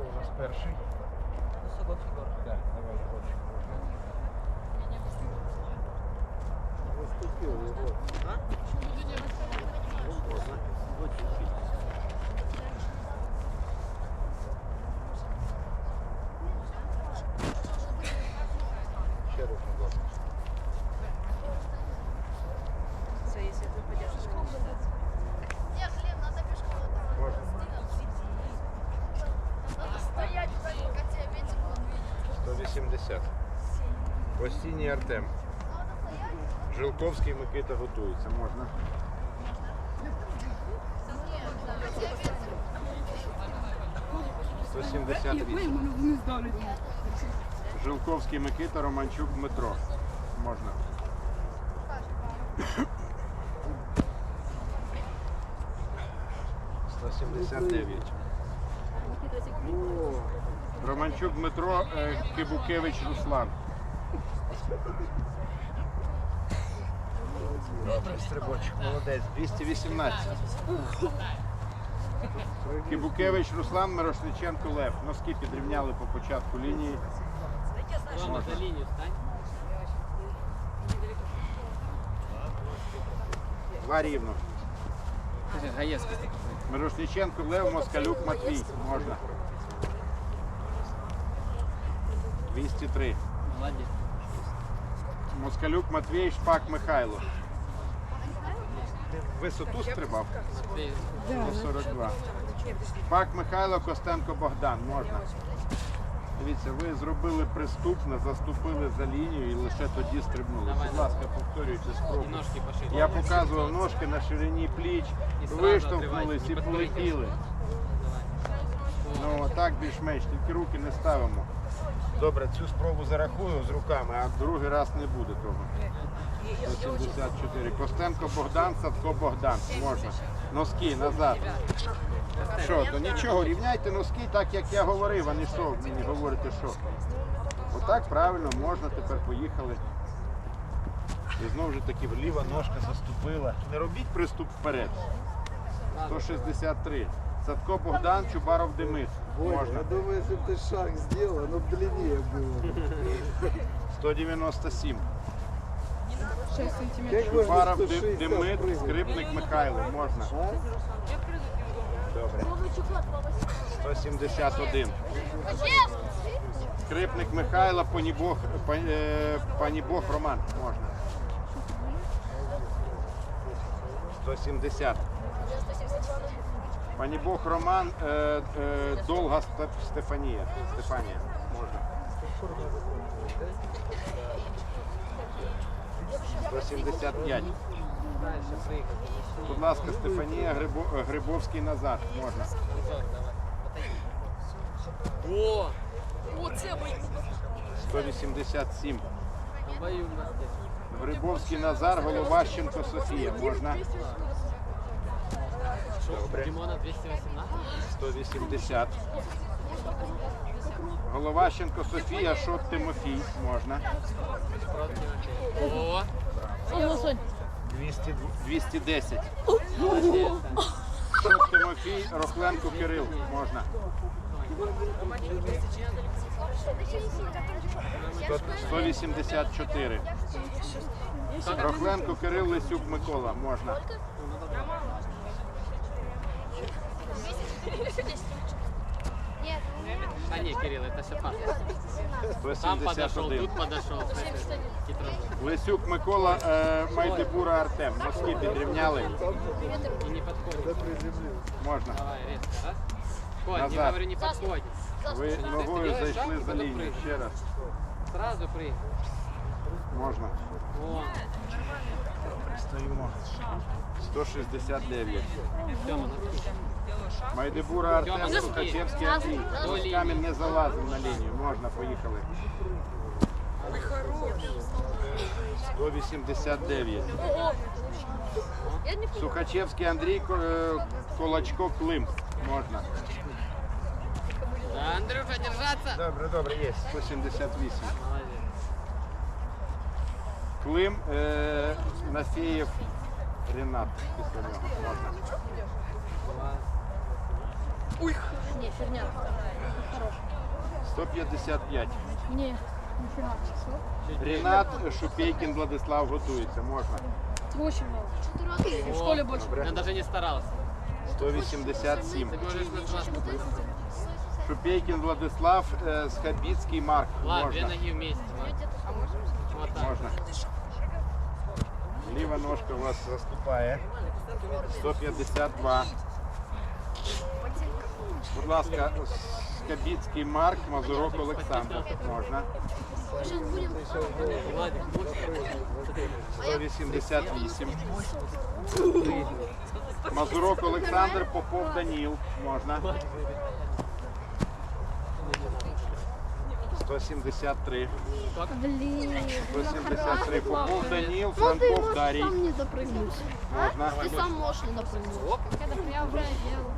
Хто у нас перший? Високок Єгор. Так, давай можна. Выступил его. А? Ще раз Егор. Все, если ты пойдешь не 70. Постійній Артем. Жилковський Микита готується, можна. Сто сімдесят Жилковський Микита, Романчук Дмитро. Можна. Сто сімдесят дев'ять. Романчук Дмитро, е, Кибукевич Руслан. Добре, стрибочок, молодець. 218. Кибукевич Руслан, Мирошниченко Лев. Носки підрівняли по початку лінії. Рома, за лінію стань. Два рівно. Мирошниченко Лев, Москалюк Матвій. Можна. 203. Молодець. Москалюк Матвій, Шпак Михайло. Висоту стрибав? Ти 142. Шпак Михайло, Костенко Богдан. Можна. Дивіться, ви зробили приступно, заступили за лінію і лише тоді стрибнули. Будь ласка, повторюйте спробу. Я показував ножки на ширині пліч, виштовхнулись і полетіли. Ну так більш-менш, тільки руки не ставимо. Добре, цю спробу зарахую з руками, а другий раз не буде того. 174. Костенко Богдан, Садко Богдан. Можна. Носки назад. Що, то нічого, рівняйте носки так, як я говорив, а не що мені говорите, що. Отак правильно, можна, тепер поїхали. І знову ж таки ліва ножка заступила. Не робіть приступ вперед. 163. Садко Богдан, Чубаров Демис. Боня, Можна. я думаю, если бы ты шаг сделал, оно б длиннее было. 197. 6 сантиметров. Как можно Чубаров Де- 160 Демит, прыгать? скрипник Михайло. Можна. А? Добре. Новый чехол от 171. Зачем? Скрипник Михайло, Панібог, Па- е, Панібог Роман. Можна. 170. Панібог Роман, е, е, Долга Стефанія. Стефанія. Можна. 175. Дальше. Будь ласка, Стефанія Грибо, Грибовський назад. Можна. О! Оце ми. 187. Бою в нас є. Грибовський Назар, Головащенко Софія. Можна. Добре. Дімона 218. 180. Головащенко Софія, Шот Тимофій. Можна. О! Ого, Сонь. 200, 210. Шот Тимофій, Рохленко Кирил. Можна. 184. Рохленко Кирил, Лисюк Микола. Можна. Нет, А ні, Кирил, це ще пас. Там подошел, 171. тут подошел. Хитро. Лисюк Микола, е, Майдебура Артем. Носки підрівняли. И не подходит. Можна. Давай, резко, раз. Коль, не Назад. говорю, не подходит. Ви Что, ногою ты делаешь зайшли шаг, за потом лінію. прыгай. Ще раз. Сразу прыгай. Можна. О, Стоїмо. 169. Тёма, носки. Майдебура Артем, Носки. Сухачевський Андрій. До Носками лінії. не залазив на лінію. Можна, поїхали. 189. я не Сухачевський Андрій, Ко- е, Колочко Клим. Можна. Да, Андрюха, держаться. Добре, добре, є. 178. Клим е, Нафєєв Ренат. Після нього. Можна. Класс. Не, херня. 155. Ні. Ніфіга. Рінат Шупейкін Владислав готується. Можна. Очень мало. В школе больше. Я даже не старался. 187. Ты можешь назвать. Шупейкін Владислав, е, Схабіцький Марк. Ладно, две Можна. ноги вместе. Можна. Ліва ножка у вас заступає. 152. Будь ласка, Скабіцький Марк, Мазурок Олександр. Можна. Владик, будь 188. Мазурок Олександр, Попов Даніл. Можна. 173. Блін. 173. Попов Даніл, Франков Дарій. Сам не допрыгнуть. Можна. Ты сам можешь не допрыгнуть. Я вже делал.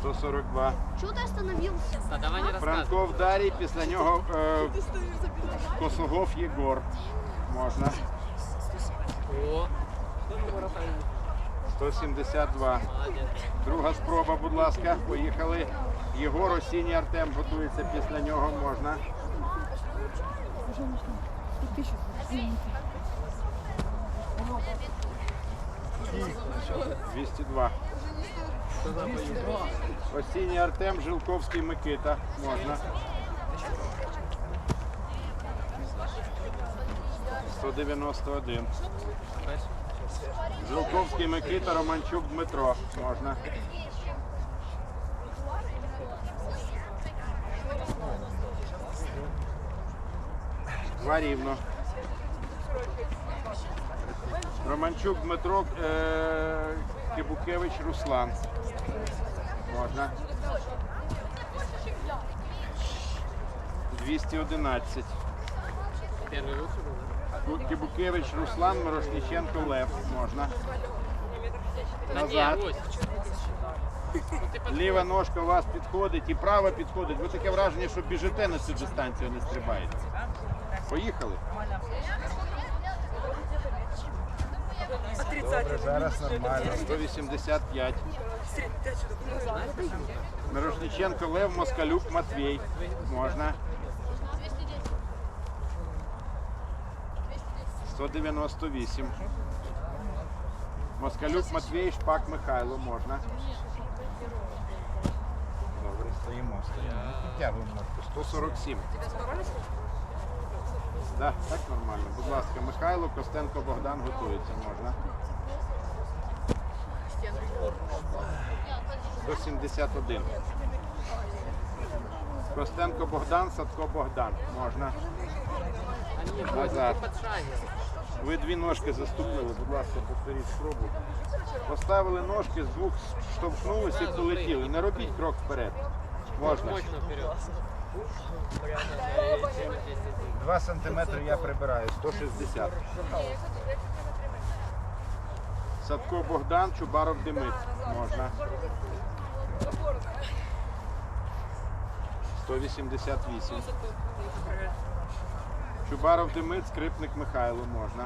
142. Чего ты остановился? Да, давай не рассказывай. Франков Дарій, після нього е, Косогов Єгор. Можна. О, 172. молодец. Друга спроба, будь ласка. Поїхали. Єгор Осінній Артем готується після нього. Можна. Двісті два. Осінній Артем, Жилковський Микита. Можна. 191. Жилковський Микита, Романчук Дмитро. Можна. Два рівно. Романчук Дмитро, е- Кибукевич Руслан. Можна. 211. Первый лучше был, да? Кибукевич Руслан, Мирошниченко Лев. Можна. Да не, Назад. авось. Ну, ты под- Ліва ножка у вас підходить і права підходить. Ви таке враження, що біжите на цю дистанцію, а не стрибаєте. Поїхали. Добре, зараз нормально. 185. Мирошниченко Лев, Москалюк Матвій. Можна. 198. Москалюк Матвій, Шпак Михайло. Можна. Добре, стоїмо, стоїмо. Підтягуємо ножку. 147. Да, так нормально. Будь ласка, Михайло, Костенко, Богдан готується. Можна. 171. Костенко Богдан, Садко Богдан. Можна. Назад. Ви дві ножки заступили, будь ласка, повторіть спробу. Поставили ножки, з двох штовхнулися і полетіли. Не робіть крок вперед. Можна. Мощно 2 сантиметри я прибираю, 160. Садко Богдан, Чубаров Демид. Можна. 188. Чубаров Демид, скрипник Михайло. Можна.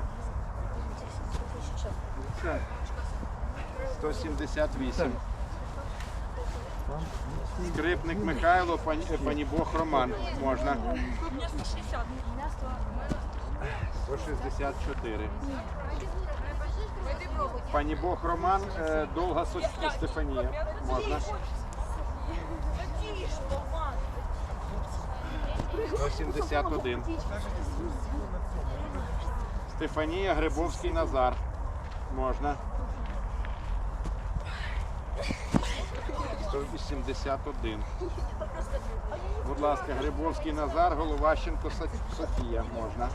178. Скрипник Михайло, пані, е, панібог Роман. Можна. 164. Пані Бог Роман, е, довга Софія Стефанія. Можна. 171. Стефанія Грибовський Назар. Можна. 181. Будь ласка, Грибовський Назар, Головащенко Софія. Можна.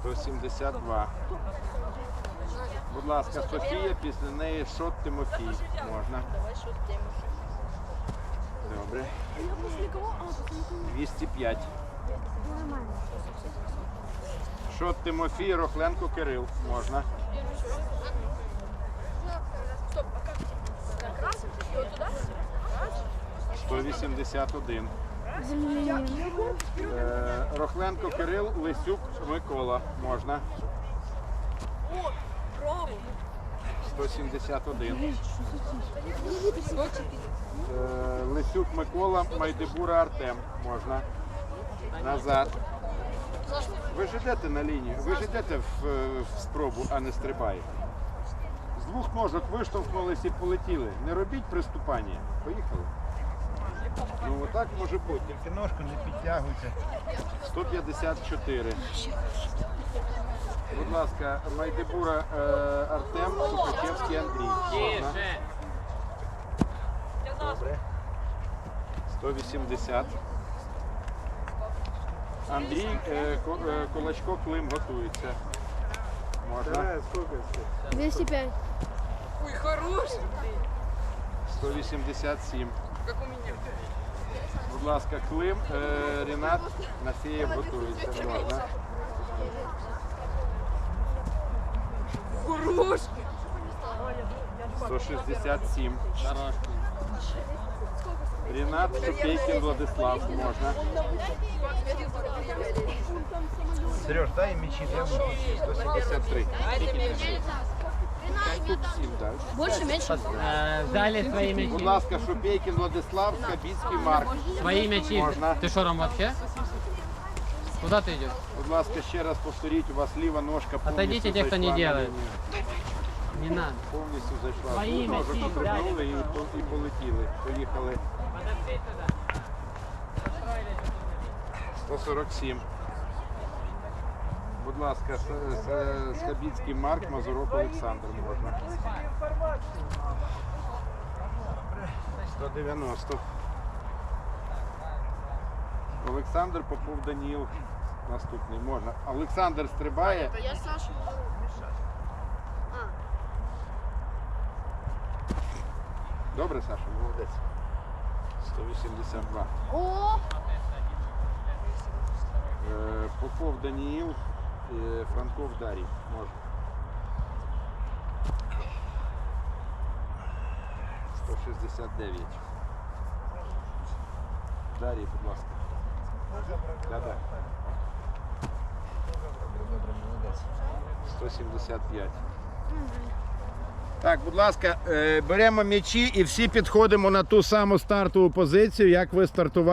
172. Будь ласка, Софія, після неї Шот Тимофій. Можна. Добре. 205. Шот Тимофій, Рохленко Кирил. Можна. – 181. Е, Рохленко Кирил, Лисюк Микола. Можна. 171. Е, Лисюк Микола, Майдебура Артем. Можна. Назад. Ви ж йдете на лінію, ви ж йдете в, е, в спробу, а не стрибаєте. Двох ножок виштовхнулись і полетіли. Не робіть приступання. Поїхали. Ну отак може бути, тільки ножку не підтягуйте. 154. Будь ласка, Майдебура е, Артем, Сухачевський Андрій. Можна? Добре. 180. Андрій е, Ко- е, Кулачко Клим готується. Можна. Вторая сколько стоит? 205. 187. Будь ласка, Клим, е, Рінат Нафєєв готується. Можна. Хорош. 167. Хорош. Рінат Шупейкін Владислав. Можна. Сереж, дай м'ячі, дай 173. Тут сім, так. Больше, меньше? Е, Взяли свої Будь м'ячі. ласка, Шупейкін Владислав, Скабіцький Марк. Свої м'ячі. Можна. Ти що, Ром, вообще? Куда ти йдеш? Будь ласка, ще раз повторіть, у вас ліва ножка повністю Отойдите, те, хто не зайшла на делает. лінію. Не надо. Повністю зайшла. Свої Тут ножок м'ячі, стрибнули і, по- і полетіли. Поїхали. 147. Будь ласка, С- С- Скабіцький Марк, Мазурок Олександр можна. 190. Олександр Попов Даніл. Наступний можна. Олександр стрибає. Я Сашу. Добре, Саша, молодець. 182. О, Е, Попов Даніїл, е, Франков Дарій. Можна. 169. Дарій, будь ласка. Да-да. 175. Так, будь ласка, е, беремо м'ячі і всі підходимо на ту саму стартову позицію, як ви стартували.